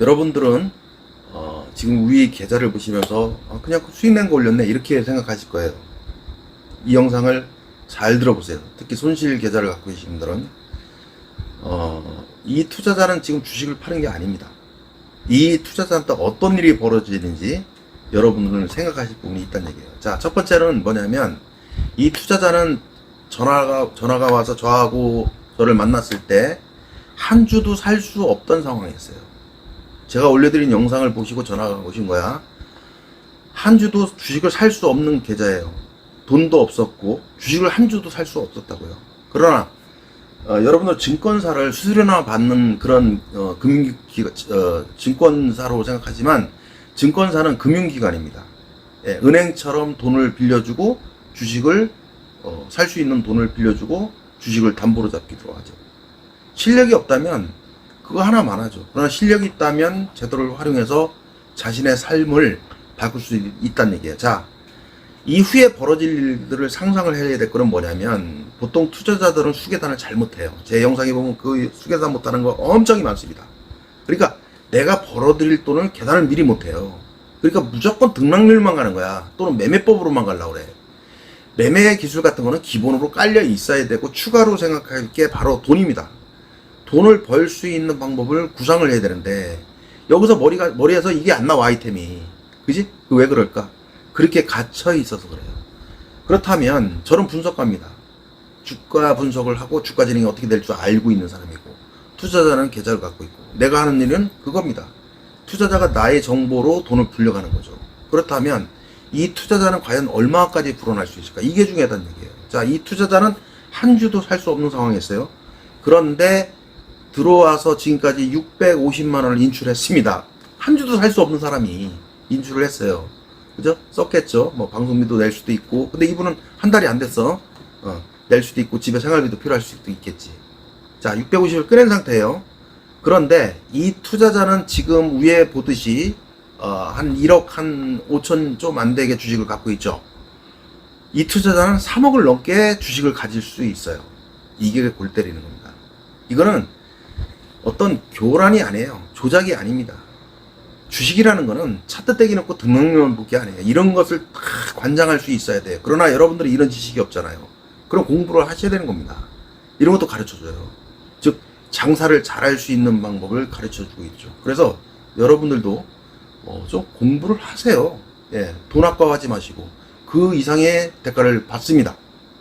여러분들은 어, 지금 위 계좌를 보시면서 아, 그냥 수익 낸 거 올렸네 이렇게 생각하실 거예요. 이 영상을 잘 들어보세요. 특히 손실 계좌를 갖고 계신 분들은 어, 이 투자자는 지금 주식을 파는 게 아닙니다. 이 투자자한테 어떤 일이 벌어지는지 여러분들은 생각하실 부분이 있다는 얘기예요. 자, 첫 번째는 뭐냐면 이 투자자는 전화가 전화가 와서 저하고 저를 만났을 때 한 주도 살 수 없던 상황이었어요. 제가 올려드린 영상을 보시고 전화가 오신 거야. 한 주도 주식을 살 수 없는 계좌예요. 돈도 없었고 주식을 한 주도 살 수 없었다고요. 그러나 어, 여러분들 증권사를 수수료나 받는 그런 어, 금융기관, 어, 증권사로 생각하지만 증권사는 금융기관입니다. 예, 은행처럼 돈을 빌려주고 주식을 어, 살 수 있는 돈을 빌려주고 주식을 담보로 잡기도 하죠. 실력이 없다면 그거 하나만 하죠. 그러나 실력이 있다면 제도를 활용해서 자신의 삶을 바꿀 수 있- 있다는 얘기예요. 자, 이후에 벌어질 일들을 상상을 해야 될 거는 뭐냐면 보통 투자자들은 수계단을 잘 못해요. 제 영상에 보면 그 수계단 못하는 거 엄청이 많습니다. 그러니까 내가 벌어들일 돈을 계산을 미리 못해요. 그러니까 무조건 등락률만 가는 거야. 또는 매매법으로만 가려고 그래. 매매 기술 같은 거는 기본으로 깔려 있어야 되고 추가로 생각할 게 바로 돈입니다. 돈을 벌 수 있는 방법을 구상을 해야 되는데 여기서 머리가 머리에서 이게 안 나와 아이템이 그지? 그 왜 그럴까? 그렇게 갇혀 있어서 그래요. 그렇다면 저는 분석가입니다. 주가 분석을 하고 주가 진행이 어떻게 될 줄 알고 있는 사람이고 투자자는 계좌를 갖고 있고 내가 하는 일은 그겁니다. 투자자가 나의 정보로 돈을 불려가는 거죠. 그렇다면 이 투자자는 과연 얼마까지 불어날 수 있을까? 이게 중요하다는 얘기예요. 자, 이 투자자는 한 주도 살 수 없는 상황이었어요. 그런데 들어와서 지금까지 650만 원을 인출했습니다. 한 주도 살 수 없는 사람이 인출을 했어요. 그죠? 썼겠죠. 뭐 방송비도 낼 수도 있고. 근데 이분은 한 달이 안 됐어. 어, 낼 수도 있고 집에 생활비도 필요할 수도 있겠지. 자, 650을 꺼낸 상태예요. 그런데 이 투자자는 지금 위에 보듯이 어, 한 1억 한 5천 좀 안 되게 주식을 갖고 있죠. 이 투자자는 3억을 넘게 주식을 가질 수 있어요. 이게 골 때리는 겁니다. 이거는 어떤 교란이 아니에요. 조작이 아닙니다. 주식이라는 거는 차트 떼기 놓고 등록료만 볼게 아니에요. 이런 것을 다 관장할 수 있어야 돼요. 그러나 여러분들이 이런 지식이 없잖아요. 그럼 공부를 하셔야 되는 겁니다. 이런 것도 가르쳐 줘요. 즉, 장사를 잘할 수 있는 방법을 가르쳐 주고 있죠. 그래서 여러분들도 어, 좀 공부를 하세요. 예, 돈 아까워하지 마시고 그 이상의 대가를 받습니다.